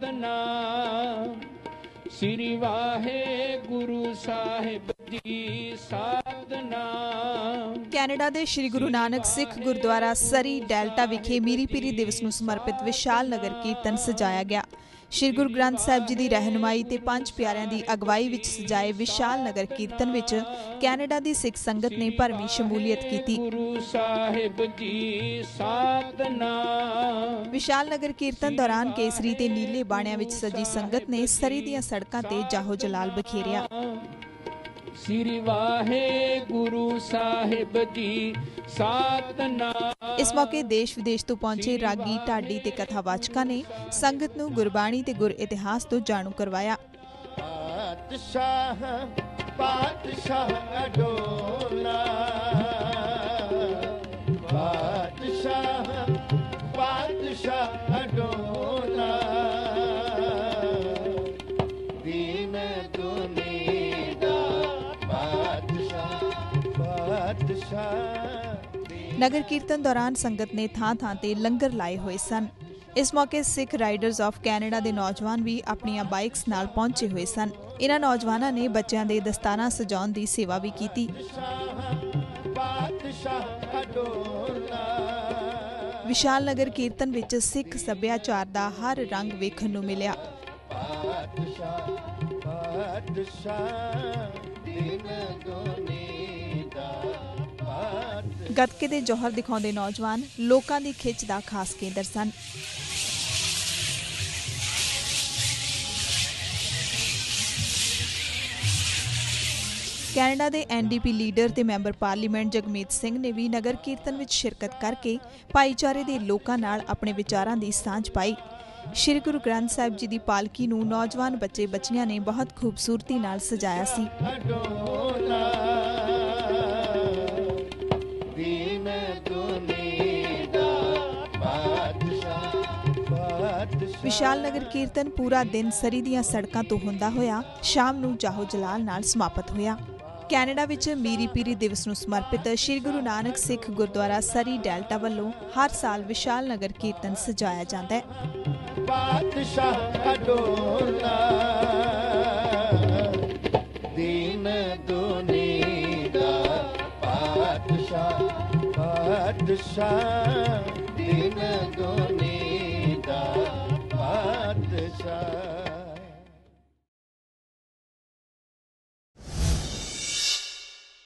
ਸਤਨਾਮ ਸ੍ਰੀ Waheguru Sahib ji Satnam Canada ਦੇ ਸ੍ਰੀ Guru Nanak Sikh Gurdwara Surrey Delta ਵਿਖੇ ਮੀਰੀ ਪੀਰੀ ਦਿਵਸ ਨੂੰ ਸਮਰਪਿਤ ਵਿਸ਼ਾਲ ਨਗਰ ਕੀਰਤਨ ਸਜਾਇਆ ਗਿਆ। ਸ੍ਰੀ ਗੁਰੂ ਗ੍ਰੰਥ ਸਾਹਿਬ ਜੀ ਦੀ ਰਹਿਨੁਮਾਈ ਤੇ ਪੰਜ ਪਿਆਰਿਆਂ ਦੀ ਅਗਵਾਈ ਵਿੱਚ ਸਜਾਏ ਵਿਸ਼ਾਲ ਨਗਰ ਕੀਰਤਨ ਵਿੱਚ ਕੈਨੇਡਾ ਦੀ ਸਿੱਖ ਸੰਗਤ ਨੇ ਭਰਵੀਂ ਸ਼ਮੂਲੀਅਤ ਕੀਤੀ। ਗੁਰੂ ਸਾਹਿਬ ਜੀ ਸਤਨਾਮ ਵਿਸ਼ਾਲ ਨਗਰ ਕੀਰਤਨ ਦੌਰਾਨ ਕੇਸਰੀ ਤੇ ਨੀਲੇ ਬਾਣਿਆਂ ਵਿੱਚ ਸਜੀ ਸੰਗਤ ਨੇ ਸਰੀ ਦੀਆਂ ਸੜਕਾਂ ਤੇ ਜਾਹੋ ਜਲਾਲ ਬਖੇਰਿਆ। ਸ੍ਰੀ ਵਾਹਿਗੁਰੂ ਸਾਹਿਬ ਜੀ ਇਸ ਮੌਕੇ ਦੇਸ਼ ਵਿਦੇਸ਼ ਤੋਂ ਪਹੁੰਚੇ ਰਾਗੀ ਢਾਡੀ ਤੇ ਕਥਾਵਾਚਕਾਂ ਨੇ ਸੰਗਤ ਨੂੰ ਗੁਰਬਾਣੀ ਤੇ ਗੁਰ ਇਤਿਹਾਸ ਤੋਂ ਜਾਣੂ ਕਰਵਾਇਆ। ਪਾਤਸ਼ਾਹ ਪਾਤਸ਼ਾਹ ਅਡੋਲਾ ਪਾਤਸ਼ਾਹ ਪਾਤਸ਼ਾਹ ਅਡੋਲਾ ਦੀਨ ਦੁਨੀ ਨਗਰ ਕੀਰਤਨ ਦੌਰਾਨ ਸੰਗਤ ਨੇ ਥਾਂ-ਥਾਂ ਤੇ ਲੰਗਰ ਲਾਏ ਹੋਏ ਸਨ। ਇਸ ਮੌਕੇ ਸਿੱਖ ਰਾਈਡਰਜ਼ ਆਫ ਕੈਨੇਡਾ ਦੇ ਨੌਜਵਾਨ ਵੀ ਆਪਣੀਆਂ ਬਾਈਕਸ ਨਾਲ ਪਹੁੰਚੇ ਹੋਏ ਸਨ। ਇਹਨਾਂ ਨੌਜਵਾਨਾਂ ਨੇ ਬੱਚਿਆਂ ਦੇ ਦਸਤਾਨਾ ਸਜਾਉਣ ਦੀ ਸੇਵਾ ਵੀ ਕੀਤੀ। ਵਿਸ਼ਾਲ ਨਗਰ ਕੀਰਤਨ ਵਿੱਚ ਸਿੱਖ ਸੱਭਿਆਚਾਰ ਦਾ ਹਰ ਰੰਗ ਵੇਖਣ ਨੂੰ ਮਿਲਿਆ। ਪਾਤਸ਼ਾਹ ਪਾਤਸ਼ਾਹ, ਦਿਨ ਦੁਨੀ ਗੱਤਕੇ ਦੇ ਜੋਹਰ ਦਿਖਾਉਂਦੇ ਨੌਜਵਾਨ ਲੋਕਾਂ ਦੀ ਖਿੱਚ ਦਾ ਖਾਸ ਕੇਂਦਰ ਸਨ। ਕੈਨੇਡਾ ਦੇ ਐਨਡੀਪੀ ਲੀਡਰ ਤੇ ਮੈਂਬਰ ਪਾਰਲੀਮੈਂਟ ਜਗਮੀਤ ਸਿੰਘ ਨੇ ਵੀ ਨਗਰ ਕੀਰਤਨ ਵਿੱਚ ਸ਼ਿਰਕਤ ਕਰਕੇ ਭਾਈਚਾਰੇ ਦੇ ਲੋਕਾਂ ਨਾਲ ਆਪਣੇ ਵਿਚਾਰਾਂ ਦੀ ਸਾਂਝ ਪਾਈ। ਸ਼੍ਰੀ ਗੁਰੂ ਗ੍ਰੰਥ ਸਾਹਿਬ ਜੀ ਦੀ ਪਾਲਕੀ ਨੂੰ ਨੌਜਵਾਨ ਬੱਚੇ ਬੱਚੀਆਂ ਨੇ ਬਹੁਤ ਖੂਬਸੂਰਤੀ ਨਾਲ ਸਜਾਇਆ ਸੀ। ਵਿਸ਼ਾਲ ਨਗਰ ਕੀਰਤਨ ਪੂਰਾ ਦਿਨ ਸਰੀ ਦੀਆਂ ਸੜਕਾਂ ਤੋਂ ਹੁੰਦਾ ਹੋਇਆ ਸ਼ਾਮ ਨੂੰ ਜਾਹੋ ਜਲਾਲ ਨਾਲ ਸਮਾਪਤ ਹੋਇਆ ਕੈਨੇਡਾ ਵਿੱਚ ਮੀਰੀ ਪੀਰੀ ਦਿਵਸ ਨੂੰ ਸਮਰਪਿਤ ਸ੍ਰੀ ਗੁਰੂ ਨਾਨਕ ਸਿੱਖ ਗੁਰਦੁਆਰਾ ਸਰੀ ਡੈਲਟਾ ਵੱਲੋਂ ਹਰ ਸਾਲ ਵਿਸ਼ਾਲ ਨਗਰ ਕੀਰਤਨ ਸਜਾਇਆ ਜਾਂਦਾ ਹੈ ਪਾਤਸ਼ਾਹ